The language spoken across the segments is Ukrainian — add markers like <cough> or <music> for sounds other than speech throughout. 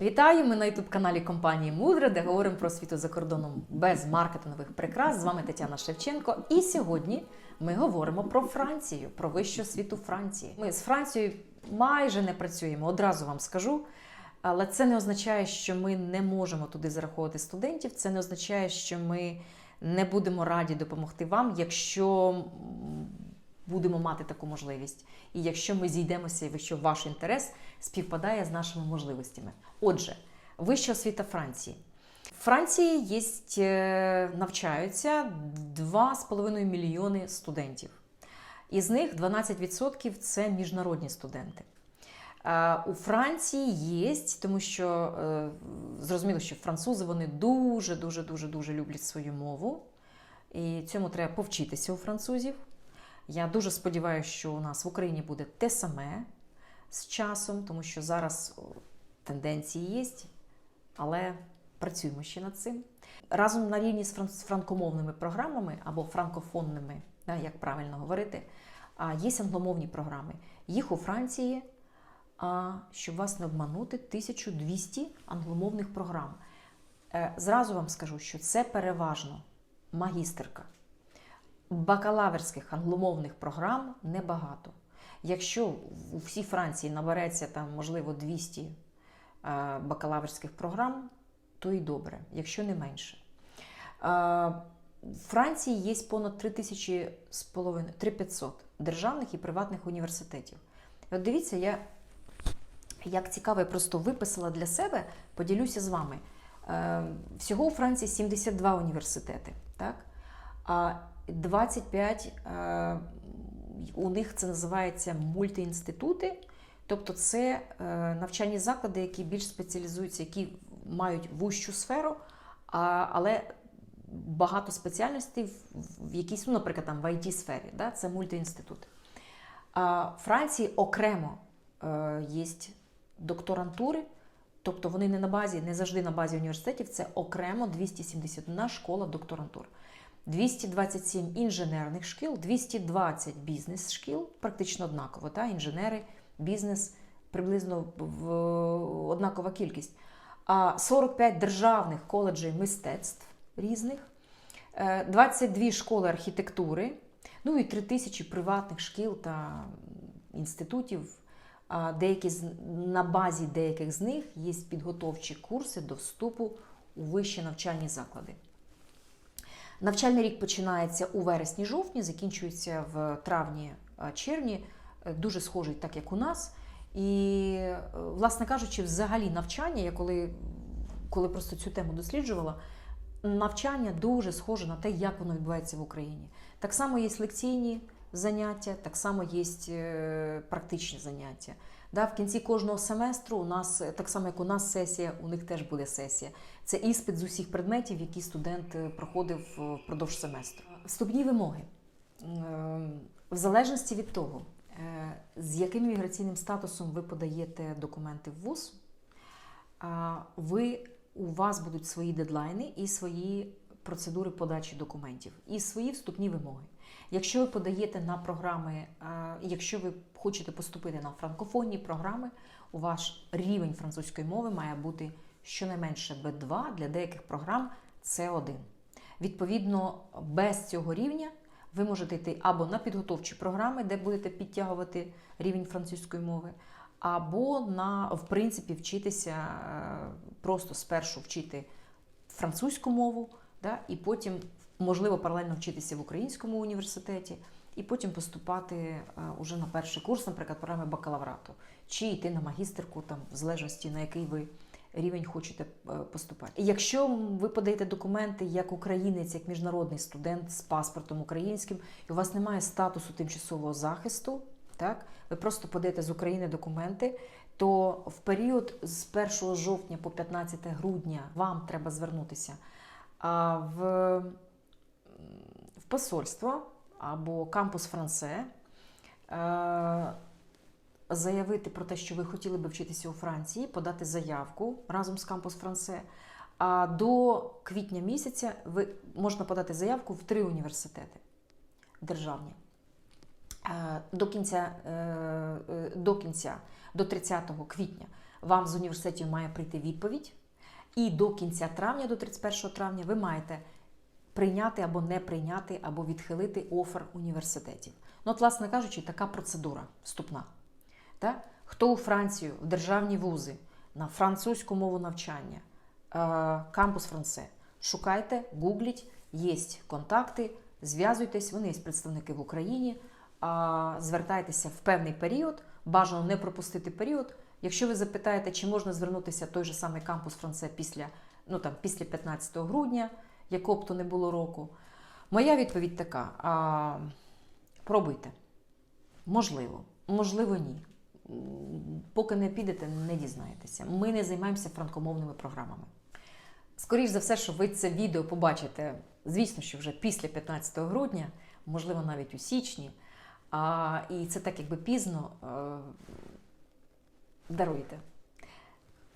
Вітаю! Ми на youtube каналі компанії Мудре, де говоримо про світу за кордоном без маркетингових прикрас. З вами Тетяна Шевченко. І сьогодні ми говоримо про Францію, про вищу освіту Франції. Ми з Францією майже не працюємо, одразу вам скажу. Але це не означає, що ми не можемо туди зараховувати студентів. Це не означає, що ми не будемо раді допомогти вам, якщо будемо мати таку можливість. І якщо ми зійдемося, якщо ваш інтерес співпадає з нашими можливостями. Отже, вища освіта Франції. В Франції є, е, навчаються 2,5 мільйони студентів. Із них 12% це міжнародні студенти. Е, У Франції є, тому що е, зрозуміло, що французи вони дуже, дуже, дуже, дуже люблять свою мову. І цьому треба повчитися у французів. Я дуже сподіваюся, що у нас в Україні буде те саме з часом, тому що зараз тенденції є, але працюємо ще над цим. Разом на рівні з франкомовними програмами або франкофонними, як правильно говорити, є англомовні програми. Їх у Франції, щоб вас не обманути, 1200 англомовних програм. Е, Зразу вам скажу, що це переважно магістерка. Бакалаврських англомовних програм небагато. Якщо у всій Франції набереться там, можливо, 200 е, бакалаврських програм, то і добре, якщо не менше. Е, В Франції є понад 3500 державних і приватних університетів. От дивіться, я як цікаво, я просто виписала для себе, поділюся з вами. Е, Всього у Франції 72 університети, так? 25 е, у них це називається мультиінститути, тобто це е, навчальні заклади, які більш спеціалізуються, які мають вущу сферу, але багато спеціальностей в, якійсь, ну, наприклад, там в it сфері да? це мультиінститут. А в Франції окремо е, є докторантури, тобто вони не на базі, не завжди на базі університетів, це окремо 271 школа докторантур. 227 інженерних шкіл, 220 бізнес-шкіл, практично однаково, та? інженери, бізнес, приблизно в однакова кількість. А 45 державних коледжів мистецтв різних, е, 22 школи архітектури, ну і 3 тисячі приватних шкіл та інститутів. Деякі на базі деяких з них є підготовчі курси до вступу у вищі навчальні заклади. Навчальний рік починається у вересні-жовтні, закінчується в травні-червні, дуже схожий, так як у нас. І, е, власне кажучи, взагалі навчання, я коли, коли просто цю тему досліджувала, навчання дуже схоже на те, як воно відбувається в Україні. Так само є лекційні заняття, так само є е, практичні заняття. Да, в кінці кожного семестру у нас, е, так само як у нас сесія, у них теж буде сесія. Це іспит з усіх предметів, які студент е, проходив е, впродовж семестру. Вступні вимоги. Ем, В залежності від того, з яким міграційним статусом ви подаєте документи в ВУЗ, ви, у вас будуть свої дедлайни і свої процедури подачі документів, і свої вступні вимоги. Якщо ви подаєте на програми, якщо ви хочете поступити на франкофонні програми, у ваш рівень французької мови має бути щонайменше B2, для деяких програм C1. Відповідно, без цього рівня ви можете йти або на підготовчі програми, де будете підтягувати рівень французької мови, або на, в принципі, вчитися е, просто спершу вчити французьку мову, да, і потім, можливо, паралельно вчитися в українському університеті, і потім поступати е, уже на перший курс, наприклад, програми бакалаврату, чи йти на магістерку, там, в залежності на який ви рівень хочете е, поступати. І Якщо ви подаєте документи як українець, як міжнародний студент з паспортом українським, і у вас немає статусу тимчасового захисту, так, ви просто подаєте з України документи, то в період з 1 жовтня по 15 грудня вам треба звернутися а, в, в посольство або кампус Франце. е, заявити про те, що ви хотіли би вчитися у Франції, подати заявку разом з кампус Франце. А до квітня місяця ви можна подати заявку в три університети державні. Е, До кінця, е, е, до кінця, до 30 квітня вам з університетів має прийти відповідь, і до кінця травня, до 31 травня, ви маєте прийняти або не прийняти, або відхилити офер університетів. Ну, от, власне кажучи, така процедура вступна. Так? Хто у Францію, в державні вузи, на французьку мову навчання, е, кампус Франце, шукайте, гугліть, є контакти, зв'язуйтесь, вони є представники в Україні, звертайтеся в певний період, бажано не пропустити період. Якщо ви запитаєте, чи можна звернутися той же самий кампус Франце після, ну, там, після 15 грудня, якого б то не було року, моя відповідь така: а, пробуйте. Можливо, можливо, ні. Поки не підете, не дізнаєтеся. Ми не займаємося франкомовними програмами. Скоріше за все, що ви це відео побачите, звісно, що вже після 15 грудня, можливо, навіть у січні. А, і це так якби пізно. Е, даруйте.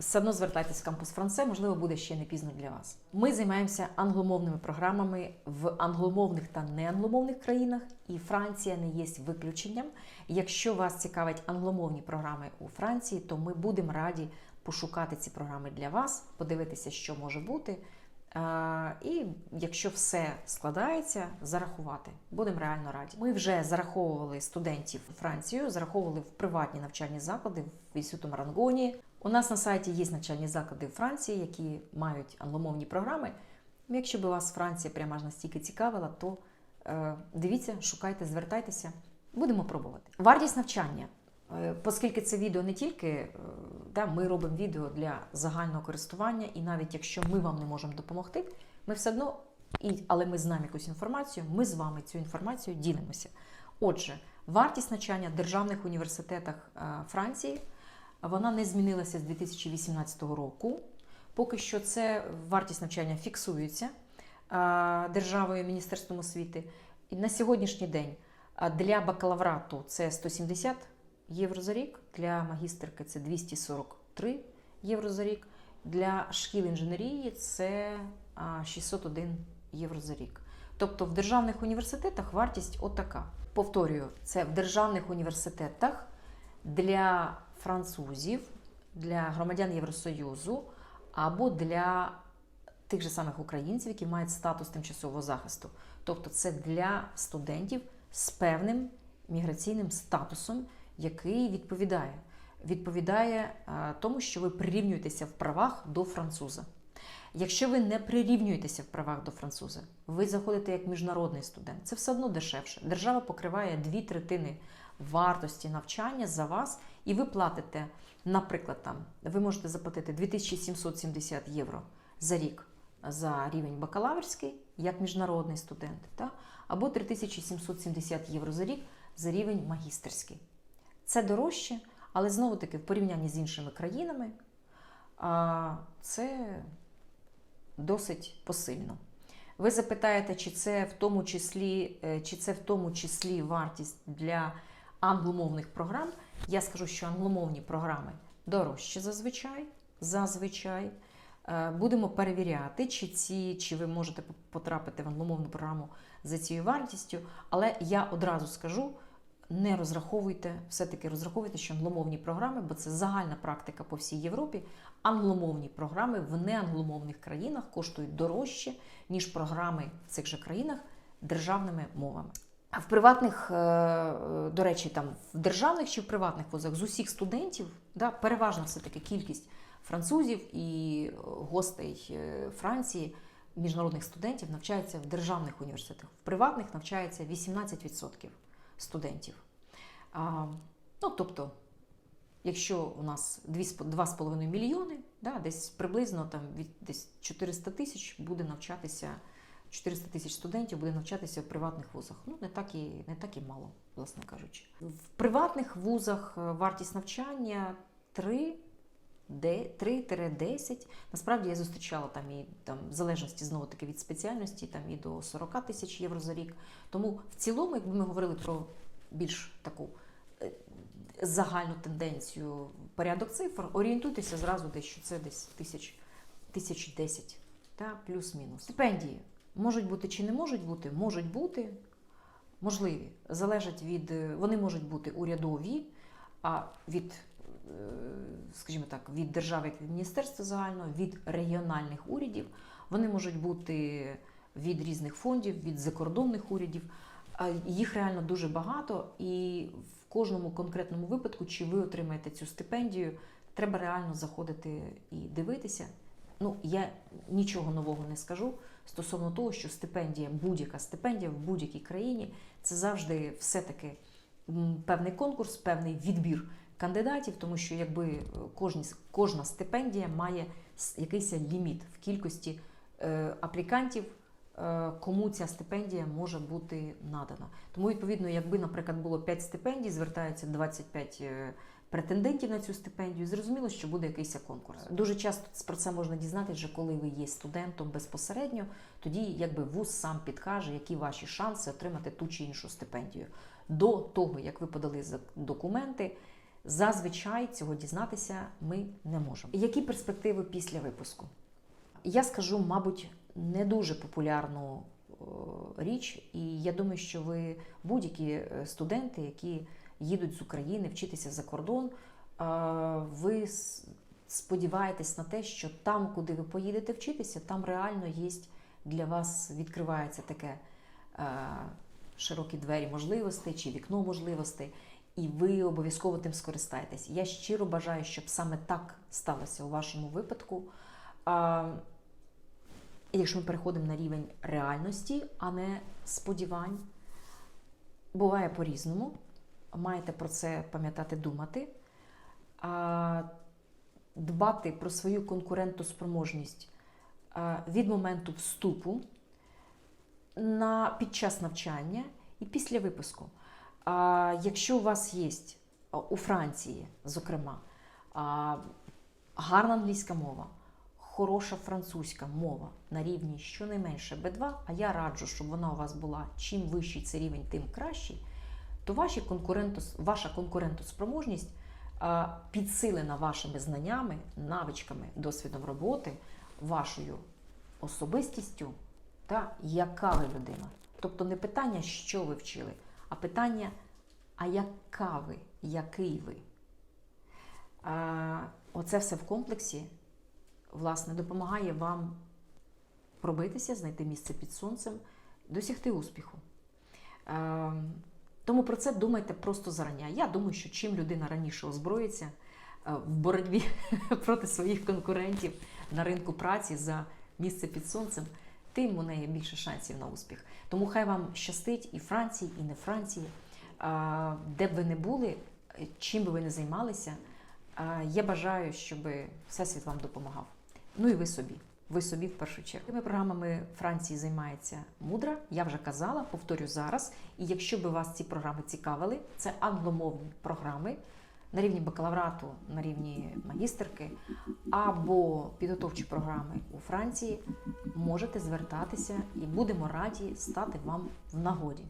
Все одно звертайтесь в кампус Франце, можливо, буде ще не пізно для вас. Ми займаємося англомовними програмами в англомовних та неангломовних країнах, і Франція не є виключенням. Якщо вас цікавлять англомовні програми у Франції, то ми будемо раді пошукати ці програми для вас, подивитися, що може бути. І якщо все складається, зарахувати. Будемо реально раді. Ми вже зараховували студентів у Францію, зараховували в приватні навчальні заклади в Інституту Марангоні. У нас на сайті є навчальні заклади в Франції, які мають англомовні програми. Якщо б вас Франція прямо аж настільки цікавила, то е, дивіться, шукайте, звертайтеся, будемо пробувати. Вартість навчання. Е, Оскільки це відео не тільки е, да, ми робимо відео для загального користування, і навіть якщо ми вам не можемо допомогти, ми все одно, і, але ми знаємо якусь інформацію, ми з вами цю інформацію ділимося. Отже, вартість навчання в державних університетах е, Франції вона не змінилася з 2018 року. Поки що це вартість навчання фіксується е, державою Міністерством освіти. І на сьогоднішній день е, для бакалаврату це 170 євро за рік, для магістерки це 243 євро за рік, для шкіл інженерії це 601 євро за рік. Тобто в державних університетах вартість отака. Повторюю, це в державних університетах для французів, для громадян Євросоюзу або для тих же самих українців, які мають статус тимчасового захисту. Тобто це для студентів з певним міграційним статусом, який відповідає. Відповідає е, тому, що ви прирівнюєтеся в правах до француза. Якщо ви не прирівнюєтеся в правах до француза, ви заходите як міжнародний студент, це все одно дешевше. Держава покриває дві третини вартості навчання за вас, і ви платите, наприклад, там ви можете заплатити 2770 євро за рік за рівень бакалаврський, як міжнародний студент, та? або 3770 євро за рік за рівень магістерський. Це дорожче, але знову таки в порівнянні з іншими країнами це досить посильно. Ви запитаєте, чи це в тому числі, е, чи це в тому числі вартість для англомовних програм. Я скажу, що англомовні програми дорожчі зазвичай. зазвичай. Е, Будемо перевіряти, чи ці, чи ви можете потрапити в англомовну програму за цією вартістю. Але я одразу скажу: не розраховуйте, все-таки розраховуйте, що англомовні програми, бо це загальна практика по всій Європі. Англомовні програми в неангломовних країнах коштують дорожче, ніж програми в цих же країнах державними мовами. В приватних, е, до речі, там в державних чи в приватних вузах з усіх студентів, да, переважно все-таки кількість французів і гостей е, Франції, міжнародних студентів навчається в державних університетах. В приватних навчається 18% студентів. А, ну, тобто, якщо у нас 2,5 мільйони, да, десь приблизно там, від десь 400 тисяч буде навчатися. 400 тисяч студентів буде навчатися в приватних вузах. Ну, не так і не так і мало, власне кажучи. В приватних вузах е, вартість навчання 3 3-10. Насправді я зустрічала там і там, в залежності знову таки від спеціальності, там і до 40 тисяч євро за рік. Тому в цілому, якби ми говорили про більш таку е, загальну тенденцію, порядок цифр, орієнтуйтеся зразу десь, що це десь тисяч, тисяч 10, та плюс-мінус. Стипендії можуть бути чи не можуть бути, можуть бути. Можливі, залежать від, вони можуть бути урядові, а від скажімо так, від держави, як від міністерства загального, від регіональних урядів. Вони можуть бути від різних фондів, від закордонних урядів. Їх реально дуже багато, і в кожному конкретному випадку, чи ви отримаєте цю стипендію, треба реально заходити і дивитися. Ну, я нічого нового не скажу стосовно того, що стипендія, будь-яка стипендія в будь-якій країні це завжди все-таки певний конкурс, певний відбір кандидатів, тому що якби кожні, кожна стипендія має якийсь ліміт в кількості е, аплікантів, е, кому ця стипендія може бути надана. Тому, відповідно, якби, наприклад, було 5 стипендій, звертаються 25 е, претендентів на цю стипендію, зрозуміло, що буде якийсь конкурс. Дуже часто про це можна дізнатися, вже коли ви є студентом безпосередньо, тоді якби вуз сам підкаже, які ваші шанси отримати ту чи іншу стипендію. До того, як ви подали документи, зазвичай цього дізнатися ми не можемо. Які перспективи після випуску? Я скажу, мабуть, не дуже популярну е, річ, і я думаю, що ви будь-які е, студенти, які їдуть з України вчитися за кордон, ви сподіваєтесь на те, що там, куди ви поїдете вчитися, там реально є для вас відкривається таке е, широкі двері можливостей чи вікно можливостей, і ви обов'язково тим скористаєтесь. Я щиро бажаю, щоб саме так сталося у вашому випадку. І якщо ми переходимо на рівень реальності, а не сподівань, буває по-різному. Маєте про це пам'ятати, думати, а, дбати про свою конкурентоспроможність від моменту вступу на, під час навчання і після випуску. А, якщо у вас є у Франції, зокрема, а, гарна англійська мова, хороша французька мова на рівні щонайменше B2, а я раджу, щоб вона у вас була чим вищий цей рівень, тим кращий, то ваші конкурентос, ваша конкурентоспроможність підсилена вашими знаннями, навичками, досвідом роботи, вашою особистістю та яка ви людина. Тобто не питання, що ви вчили, а питання, а яка ви, який ви. А, оце все в комплексі власне допомагає вам пробитися, знайти місце під сонцем, досягти успіху. Е, тому про це думайте просто зарання. Я думаю, що чим людина раніше озброїться е, в боротьбі <laughs> проти своїх конкурентів на ринку праці за місце під сонцем, тим у неї більше шансів на успіх. Тому хай вам щастить і Франції, і не Франції, Е, де б ви не були, е, чим би ви не займалися. Я бажаю, щоб Всесвіт вам допомагав. Ну і ви собі. Ви собі в першу чергу. Тими програмами Франції займається мудра. Я вже казала, повторю зараз. І якщо би вас ці програми цікавили, це англомовні програми на рівні бакалаврату, на рівні магістерки або підготовчі програми у Франції, можете звертатися і будемо раді стати вам в нагоді.